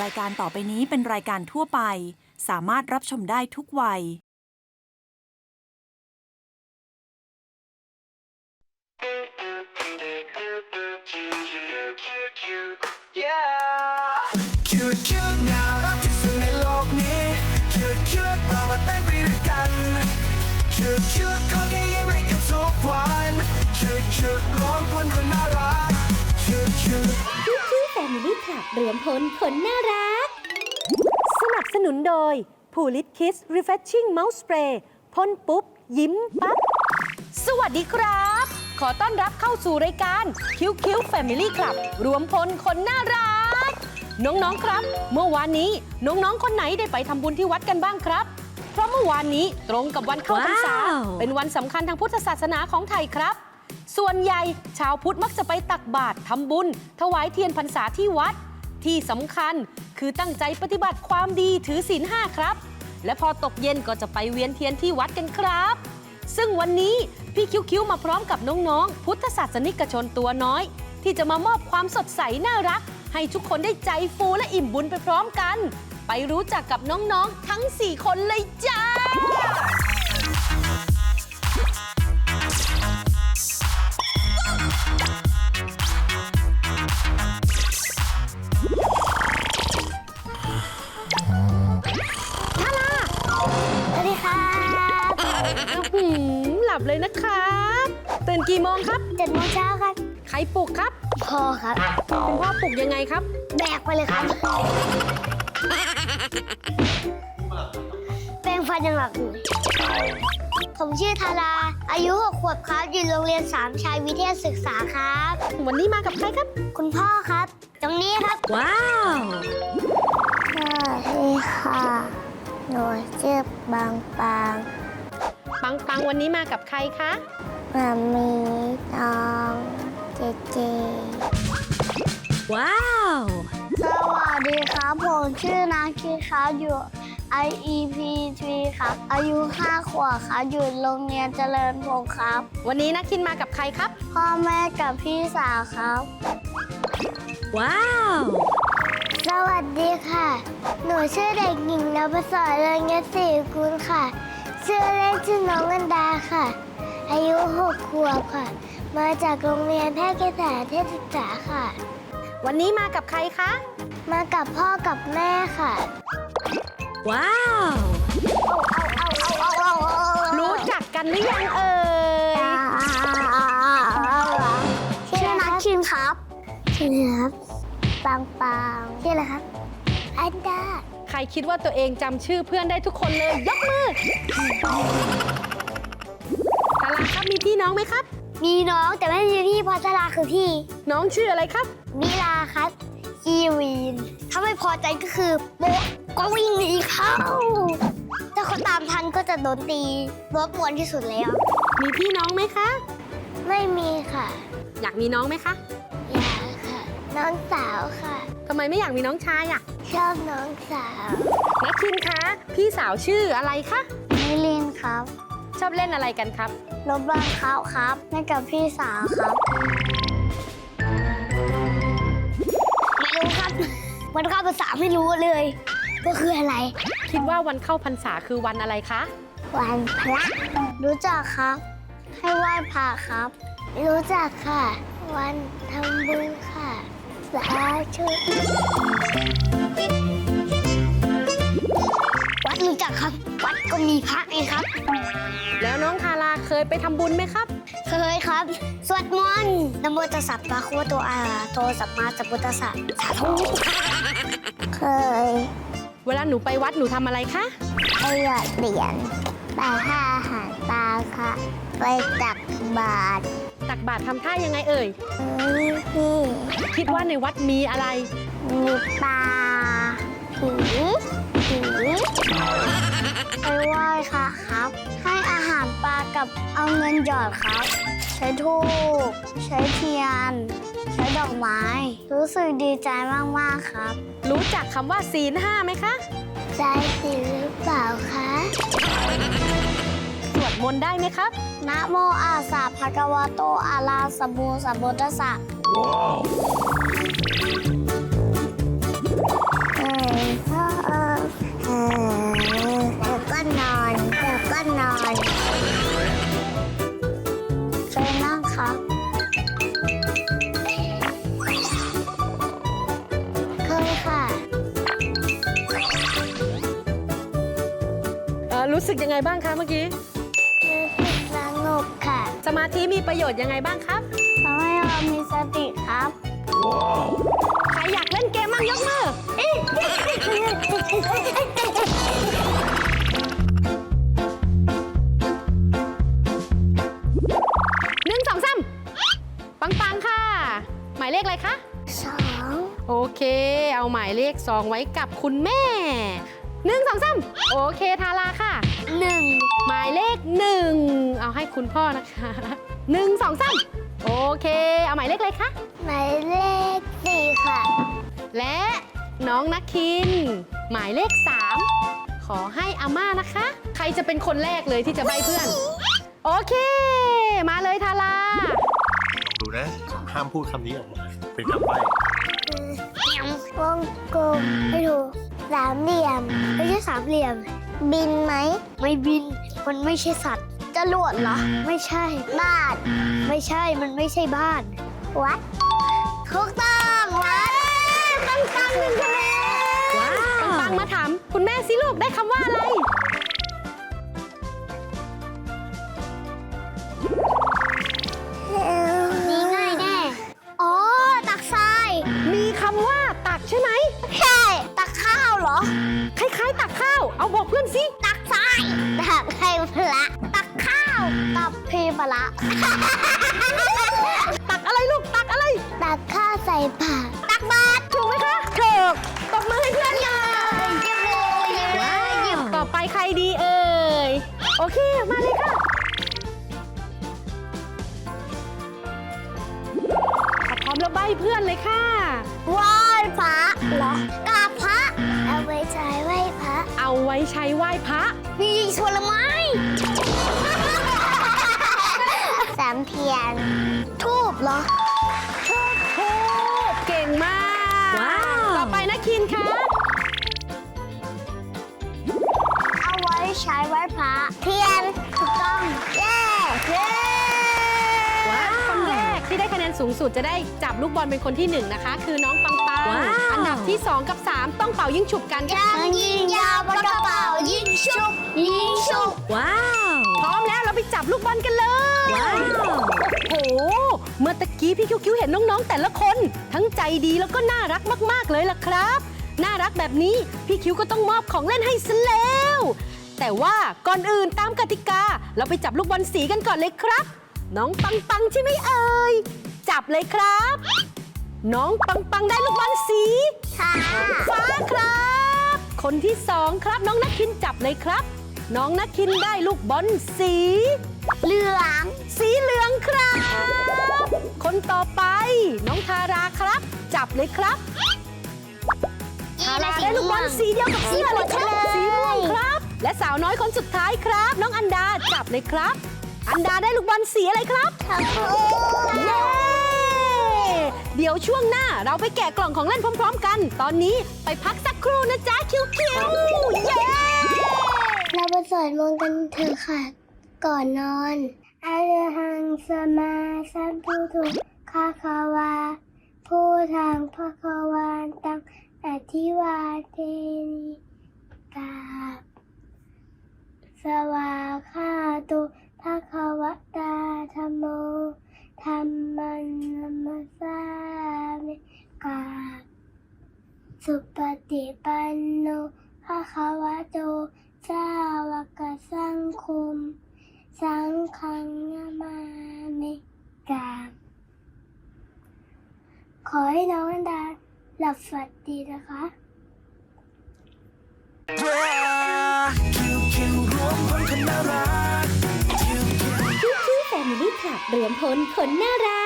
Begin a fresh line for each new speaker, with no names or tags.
รายการต่อไปนี้เป็นรายการทั่วไป สามารถรับชมได้ทุกวัย
คิวคิวน่ารักที่สุดในโลกนี้คิวคิวเรามาเต้นไปด้วยกันคิวคิวเขาแค่ยิ้มให้กันทุกวันคิวคิวร้องคนคนน่ารักคิวคิว
คิวคิวแฟมิลี่คลับรวมพลคนน่ารัก สนับสนุนโดย p o l i t Kiss Refreshing Mouth Spray พ่นปุ๊บ ยิ้มปั๊บ สวัสดีครับ ขอต้อนรับเข้าสู่รายการคิวคิวแฟมิลี่คลับรวมพลคนน่ารัก น้องๆครับ เมื่อวานนี้น้องๆ คนไหนได้ไปทำบุญที่วัดกันบ้างครับ เพราะเมื่อวานนี้ตรงกับวันเข้าพรรษา
ว้าว
เป็นวันสำคัญทางพุทธศาสนาของไทยครับ ส่วนใหญ่ชาวพุทธมักจะไปตักบาตรทำบุญ ถวายเทียนพรรษาที่วัด ที่สำคัญคือตั้งใจปฏิบัติความดีถือศีลห้าครับ และพอตกเย็นก็จะไปเวียนเทียนที่วัดกันครับ ซึ่งวันนี้พี่คิวคิวมาพร้อมกับน้องๆ พุทธศาสนิกชนตัวน้อย ที่จะมามอบความสดใสน่ารัก ให้ทุกคนได้ใจฟูและอิ่มบุญไปพร้อมกัน ไปรู้จักกับน้องๆ ทั้ง 4 คนเลยจ้า ลับเลยนะครับตื่นกี่โมงครับ
เจ็ดโมงเช้าครับ
ใครปลุกครับ
พอครับ
คุณพ่อปลุกยังไงครับ
แบกไปเลยครับ แปรงฟันยังหลับอยู่ผมชื่อธารา อายุ6ขวบครับ อยู่โรงเรียนสามชัยวิทยาศึกษาครับ
วันนี้มากับใครครับ
คุณพ่อครับ ตรงนี้ครับ
ว้าว
สวัสดีค่ะ หนูชื่อบางปาง
ปังปังวันนี้มากับใครคะ
มามีน้องเจเจ
ว้าว
สวัสดีครับ ผมชื่อนาคิดครับอยู่ IEP 3ครับ อายุ 5 ขวบครับอยู่โรงเรียนเจริญพงศ์ครับ
วันนี้นักคินมากับใครครับ
พ่อแม่กับพี่สาวครับ
ว้าว
สวัสดีค่ะ หนูชื่อเด็กหญิงนภศรเรืองยศศรีกุลค่ะ ชื่อเล่นชื่อน้องกันดาค่ะ อายุ6ขวบค่ะ มาจากโรงเรียนแพทย์เกษตรเทศศึกษาค่ะ
วันนี้มากับใครคะ
มากับพ่อกับแม่ค่ะ
ว้าว
เอาเอาเอาเอาเอาเอา
รู้จักกันหรือยังเอ่ย
ชื่อนักคินครับชื่อครับปังปังชื่ออะไรครับ อันดา
ใค รคิดว่าตัวเองจำชื่อเพื่อนได้ทุกคนเลย ยกมือตาลาครับมีพี่น้องไหมครับ
มีน้องแต่ไม่มีพี่เพอสลาคือพี่
น้องชื่ออะไรครับ
มิลาครับกีวีน ถ้าไม่พอใจก็คือโบ๊ะก็วิ่งหนีเข้า ถ้าเขาตามทันก็จะโดนตีรบกวนที่สุดแล้ว
มีพี่น้องไหมคะ
ไม่มีค่ะ
อยากมีน้องไหมคะ
อยากค่ะ น้องสาวค่ะ
ทำไมไม่อยากมีน้องชายอะ
ชอบน้องสาว
นักคินคะ พี่สาวชื่ออะไรคะ
มิลินครับ
ชอบเล่นอะไรกันครับ
รบบังคับครับให้กับพี่สาวครับ ไม่รู้ครับมันเข้าภาษาไม่รู้เลยว่าคืออะไร
คิดว่าวันเข้าพรรษาคือวันอะไรคะ
วันพระ รู้จักครับ ให้ไหว้พระครับ รู้จักค่ะ วันทำบุญค่ะ สาธุ วัดรู้จักครับ วัดก็มีพระไงครับ
แล้วน้องทาราเคยไปทำบุญไหมครับ
เคยครับ สวดมนต์นะโมตัสสะปะคะวะโตอะระหะโตสัมมาสัมพุทธัสสะสาธุเคย
เวลาหนูไปวัดหนูทำอะไรคะ
ไปหยอดเหรียญไปให้อาหารปลาค่ะ ไปตักบาตร
ตักบาตรทำท่ายังไงเอ่ย
เอ้ยพี่
คิดว่าในวัดมีอะไร
มีปลาผีผีไปไหว้ค่ะครับ ให้อาหารปลากับเอาเงินหยอดครับ ใช้ทูบใช้เทียน ใช้ดอกไม้ รู้สึกดีใจมาก ๆ ครับ
รู้จักคำว่าศีลห้าไหมคะ
ใจสิหรือเปล่าคะ
สวดมนต์ได้ไหมครับ
นะโมอาสาภะคะวะโตอาลาสมบูสัมพุทธัสสะเอ แล้วก็นอนแล้วก็นอนเจอนั่งค
รั
บ เคยค่ะ
รู้สึกยังไงบ้างคะเมื่อกี้
รู้สึกสงบค่ะ
สมาธิมีประโยชน์ยังไงบ้างครับ
ทำให้เรามีสติครับ
ใครอยากเล่นเกมบ้างยกมือ เลขอะไรคะ
สอง
โอเค เอาหมายเลขสองไว้กับคุณแม่หนึ่งสองสามโอเคทาราค่ะ
หนึ่ง
หมายเลขหนึ่งเอาให้คุณพ่อนะคะหนึ่งสองสามโอเค เอาหมายเลขอะไรคะ
หมายเลขสี่ค่ะ
และน้องนักคิน หมายเลข 3 ขอให้อาม่านะคะ ใครจะเป็นคนแรกเลยที่จะใบเพื่อน โอเค มาเลยทารา
ลองดูนะ ห้ามพูดคำนี้ออกมา เป็นคำใบ้
วงกลมไม่ถูกสามเหลี่ยม ไม่ใช่สามเหลี่ยม บินไหม ไม่บิน มันไม่ใช่สัตว์จรวดเหรอ ไม่ใช่ บ้าน ไม่ใช่ มันไม่ใช่บ้าน วัดถูกต้องวัดตั้งตั้งหนึ่งคะแนน
ว้าวปังๆมาถาม คุณแม่สิลูกได้คำว่าอะไร
เอา
บอกเพื่อนสิ
ตักทรายตักให้พระตักข้าวตักเพพระ
ตักอะไรลูก ตักอะไร
ตักข้าวใส่ปากตักบาตร
ถูกไหมคะ ถูกตบมือให้เพื่อนหน่อย
ยิ้มเลยยิ้มเลยยิ้ม
ต่อไปใครดีเอ่ย โอเค มาเลยค่ะถ้าพร้อมแล้วใบเพื่อนเลยค่ะ
ว้ใช้ไหว้พระ มีผลไม้สามเทียน ทูบเหรอ
โอ้เก่งมาก
ว้าว
ต่อไปนะคินคะ
เอาไว้ใช้ไหว้พระ เทียน ถูกต้อง เย้
เย้คนแรก ที่ได้คะแนนสูงสุดจะได้จับลูกบอลเป็นคนที่หนึ่งนะคะ คือน้องปังปัง
ว้าว
อันดับที่ 2 กับ 3 ต้องเป่ายิงฉุบกัน
ยังยิงยาวปากกระเป๋ายิงชุบยิงชุบ
ว้าว
พร้อมแล้วเราไปจับลูกบอลกันเลย
ว้าว
โอ้โห เมื่อตะกี้พี่คิวคิวเห็นน้องๆแต่ละคน ทั้งใจดีแล้วก็น่ารักมากๆเลยล่ะครับ น่ารักแบบนี้พี่คิวก็ต้องมอบของเล่นให้ซะแล้ว แต่ว่าก่อนอื่นตามกติกา เราไปจับลูกบอลสีกันก่อนเลยครับ น้องปังปังใช่ไหมเอ่ย จับเลยครับ น้องปังปังได้ลูกบอลสี
ค่ะ
ฟ้าครับ คนที่สองครับน้องนักคินจับเลยครับ น้องนักคินได้ลูกบอลสี
เหลือง
สีเหลืองครับ คนต่อไป น้องทาราครับ จับเลยครับทาราได้ลูกบอลสีเดียวกับเสื้อเลยครับสีม่วงครับ และสาวน้อยคนสุดท้ายครับ น้องอันดาจับเลยครับ อันดาได้ลูกบอลสีอะไรครับ
ทั้งคู่
เย้เดี๋ยวช่วงหน้าเราไปแกะกล่องของเล่นพร้อม ๆ กัน ตอนนี้ไปพักสักครู่นะจ๊ะคิวคิวเย้
เราไปสวดมนต์กันเถอะค่ะ ก่อนนอนอะระหังสมาสัมพุทโธคาคาวาผู้ทางพระควานตังอธิวาเทนิกาบสวาคาตุะคะวตาธรรมโมธรรมันนัมสามิกาสุปฏิปันโนภะคะวะโตสาวกสังคุม สังฆังนามามิกาขอให้น้องดาหลับฝันดีนะคะ
คิวคิวรวมพลคนน่ารัก
ลี่คลับรวมพลคนน่ารัก